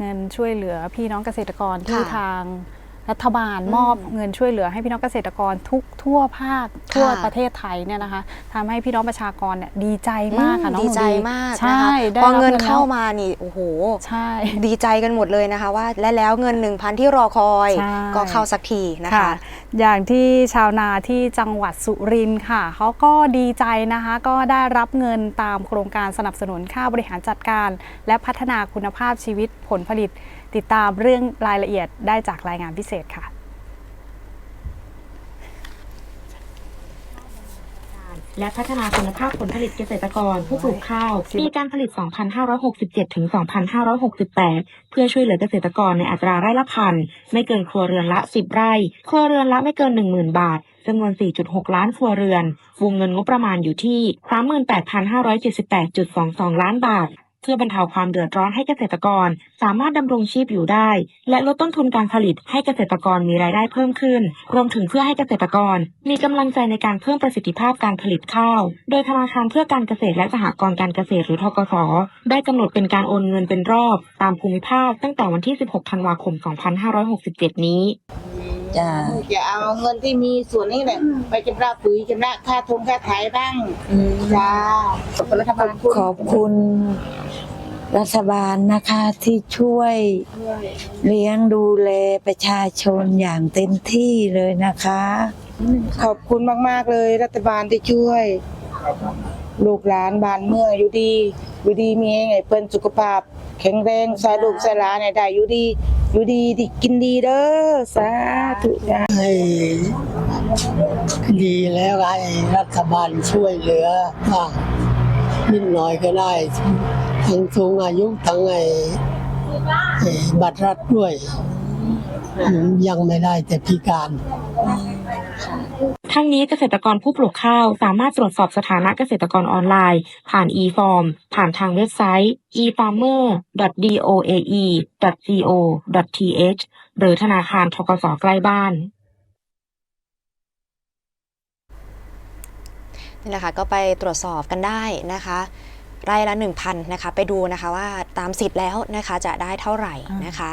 จากเงินช่วยเหลือพี่น้องเกษตรกรที่ค่ะทาง รัฐบาลมอบเงินช่วยเหลือให้พี่น้องเกษตรกรทุกทั่วภาคทั่วประเทศไทยเนี่ยนะคะทำให้พี่น้องประชากรเนี่ยดีใจมากค่ะน้องหดีนูใจมากใช่นะคะได้พอรับเงินแล้วเข้ามานี่โอ้โหใช่ดีใจกันหมดเลยนะคะว่าและแล้วเงิน 1,000 ที่รอคอยใช่ก็เข้าสักทีนะคะค่ะอย่างที่ชาวนาที่จังหวัดสุรินทร์ค่ะเขาก็ดีใจนะคะก็ได้รับเงินตามโครงการสนับสนุนค่าบริหารจัดการ และพัฒนาคุณภาพชีวิตผลผลิต ติดตามเรื่องรายละเอียดได้จากรายงานพิเศษค่ะ และพัฒนาคุณภาพผลผลิตเกษตรกรผู้ปลูกข้าว ปีการผลิต 2567 ถึง 2568 เพื่อช่วยเหลือเกษตรกรในอัตราไร่ละพัน ไม่เกินครัวเรือนละ 10 ไร่ ครัวเรือนละไม่เกิน 10,000 บาทจำนวน 4.6 ล้านครัวเรือน วงเงินงบประมาณอยู่ที่ 38,578.22 ล้านบาท เพื่อบรรเทาความเดือดร้อนให้เกษตรกร สามารถดำรงชีพอยู่ได้ และลดต้นทุนการผลิตให้เกษตรกรมีรายได้เพิ่มขึ้น รวมถึงเพื่อให้เกษตรกร มีกำลังใจในการเพิ่มประสิทธิภาพการผลิตข้าว โดยธนาคารเพื่อการเกษตรและสหกรณ์การเกษตรหรือทกสได้กำหนดเป็นการโอนเงินเป็นรอบ ตามภูมิภาคตั้งแต่วันที่ 16 ธันวาคม 2567 นี้ จ้าจะเอาเงินที่มีส่วนนี้แหละไปชำระปุ๋ยชำระค่าทงค่าไถบ้างจ้าขอบคุณรัฐบาลขอบคุณรัฐบาลนะคะที่ช่วยเลี้ยงดูแลประชาชนอย่างเต็มที่เลยนะคะ ขอบคุณมากๆเลยรัฐบาลที่ช่วย ลูกหลานบ้านเมืองอยู่ดีอยู่ดีมีไงเปิ้นสุขภาพ แข็งแรงสายลูกสายหลานเนี่ยได้อยู่ดี อยู่ดีดีกินดีเด้อสาธุจ้าให้ดีแล้วไอ้รัฐบาลช่วยเหลือบ้างนิดหน่อยก็ได้ทั้งสูงอายุทั้งไอ้บัตรรัฐด้วย ยังไม่ได้แต่พิการ ทั้งนี้เกษตรกรผู้ปลูกข้าว สามารถตรวจสอบสถานะเกษตรกรออนไลน์ ผ่าน e-form ผ่านทางเว็บไซต์ efarmer.doae.go.th หรือธนาคารทกสใกล้บ้านนี่แหละคะก็ไปตรวจสอบกันได้นะคะไร่ละ 1,000นะคะ ไปดูนะคะว่าตามสิทธิ์แล้วนะคะจะได้เท่าไหร่นะคะ